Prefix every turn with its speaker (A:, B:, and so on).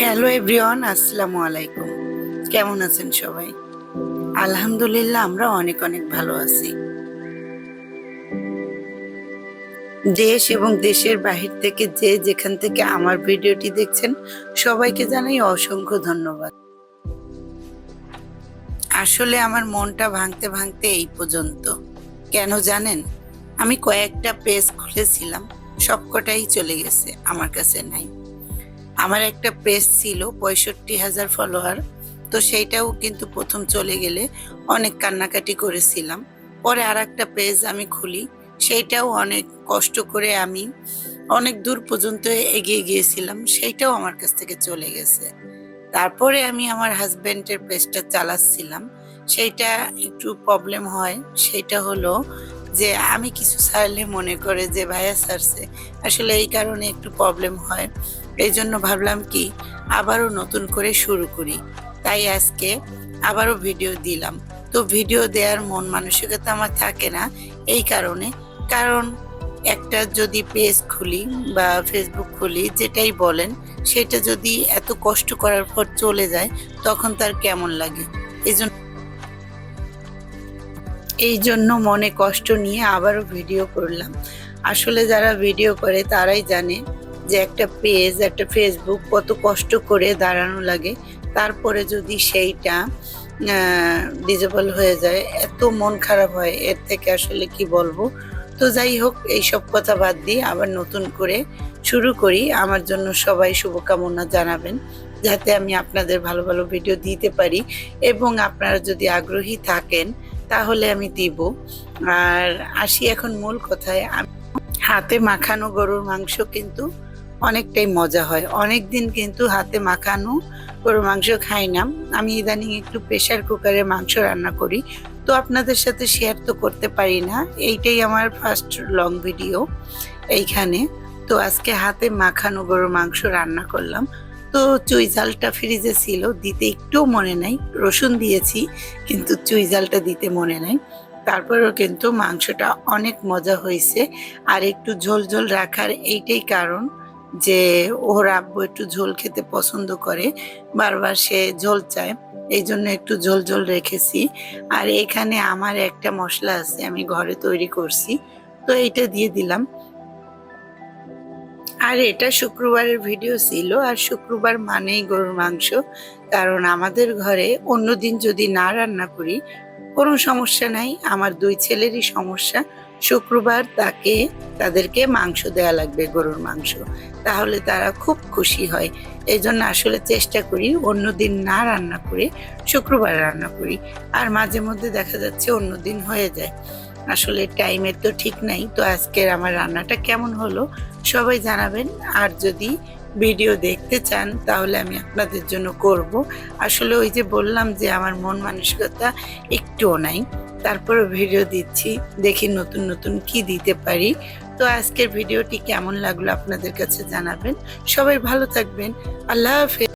A: Hello everyone আসসালামু আলাইকুম কেমন আছেন সবাই? আলহামদুলিল্লাহ, আমরা অনেক অনেক ভালো আছি। দেশ এবং দেশের বাহির থেকে যে যেখান থেকে আমার ভিডিওটি দেখছেন, সবাইকে জানাই অসংখ্য ধন্যবাদ। আসলে আমার মনটা ভাঙতে ভাঙতে এই পর্যন্ত। কেন জানেন? আমি কয়েকটা পেজ খুলেছিলাম, সবকটাই চলে গেছে, আমার কাছে নাই। আমার একটা পেজ ছিল, পঁয়ষট্টি হাজার ফলোয়ার তো সেইটাও কিন্তু প্রথম চলে গেলে অনেক কান্নাকাটি করেছিলাম। পরে আর একটা পেজ আমি খুলি, সেইটাও অনেক কষ্ট করে আমি অনেক দূর পর্যন্ত এগিয়ে গিয়েছিলাম, সেইটাও আমার কাছ থেকে চলে গেছে। তারপরে আমি আমার হাজব্যান্ডের পেজটা চালাচ্ছিলাম, সেইটা একটু প্রবলেম হয়, সেইটা হলো যে আমি কিছু ছাড়লে মনে করে যে, ভাইয়া ছাড়ছে। আসলে এই কারণে একটু প্রবলেম হয়। এই জন্য ভাবলাম কি, আবারও নতুন করে শুরু করি। তাই আজকে আবারও ভিডিও দিলাম। তো ভিডিও দেওয়ার মন মানসিকতা আমার থাকে না এই কারণে। কারণ একটা যদি পেজ খুলি বা ফেসবুক খুলি, যেটাই বলেন, সেটা যদি এত কষ্ট করার পর চলে যায়, তখন তার কেমন লাগে? এই জন্য এই জন্য মনে কষ্ট নিয়ে আবারও ভিডিও করলাম। আসলে যারা ভিডিও করে তারাই জানে যে একটা পেজ, একটা ফেসবুক কত কষ্ট করে দাঁড়ানো লাগে। তারপরে যদি সেইটা ডিজেবল হয়ে যায়, এত মন খারাপ হয়, এর থেকে আসলে কি বলব? তো যাই হোক, এইসব কথা বাদ দিয়ে আবার নতুন করে শুরু করি। আমার জন্য সবাই শুভকামনা জানাবেন, যাতে আমি আপনাদের ভালো ভালো ভিডিও দিতে পারি। এবং আপনারা যদি আগ্রহী থাকেন তাহলে আমি দিব। আর আসি এখন মূল কথায়। হাতে মাখানো গরুর মাংস কিন্তু অনেকটাই মজা হয়। অনেক দিন কিন্তু হাতে মাখানো গরুর মাংস খাই না। আমি ইদানিং একটু প্রেশার কুকারে মাংস রান্না করি। তো আপনাদের সাথে শেয়ার তো করতে পারি না। এইটাই আমার ফার্স্ট লং ভিডিও এইখানে। তো আজকে হাতে মাখানো গরুর মাংস রান্না করলাম। তো চুই ঝালটা ফ্রিজে ছিল, দিতে একটু মনে নাই। রসুন দিয়েছি, কিন্তু চুই ঝালটা দিতে মনে নাই। তারপরেও কিন্তু মাংসটা অনেক মজা হয়েছে। আর একটু ঝোল ঝোল রাখার এইটাই কারণ যে, ওর আব্বু একটু ঝোল খেতে পছন্দ করে, বারবার সে ঝোল চায়। এই জন্য একটু ঝোল ঝোল রেখেছি। আর এখানে আমার একটা মশলা আছে, আমি ঘরে তৈরি করছি। তো এইটা দিয়ে দিলাম। আর এটা শুক্রবারের ভিডিও ছিল, আর শুক্রবার মানেই গরুর মাংস। কারণ আমাদের ঘরে অন্যদিন যদি না রান্না করি, কোনো সমস্যা নাই। আমার দুই ছেলেরই সমস্যা। শুক্রবার তাকে, তাদেরকে মাংস দেয়া লাগবে, গরুর মাংস। তাহলে তারা খুব খুশি হয়। এই জন্য আসলে চেষ্টা করি অন্যদিন না রান্না করে, শুক্রবার রান্না করি। আর মাঝে মধ্যে দেখা যাচ্ছে অন্যদিন হয়ে যায়। আসলে টাইমের তো ঠিক নাই। তো আজকের আমার রান্নাটা কেমন হলো সবাই জানাবেন। আর যদি ভিডিও দেখতে চান তাহলে আমি আপনাদের জন্য করব। আসলে ওই যে বললাম যে আমার মন মানসিকতা একটুও নাই। তারপরে ভিডিও দিচ্ছি, দেখি নতুন নতুন কি দিতে পারি। তো আজকের ভিডিওটি কেমন লাগল আপনাদের কাছে জানাবেন। সবাই ভালো থাকবেন। আল্লাহ হাফেজ।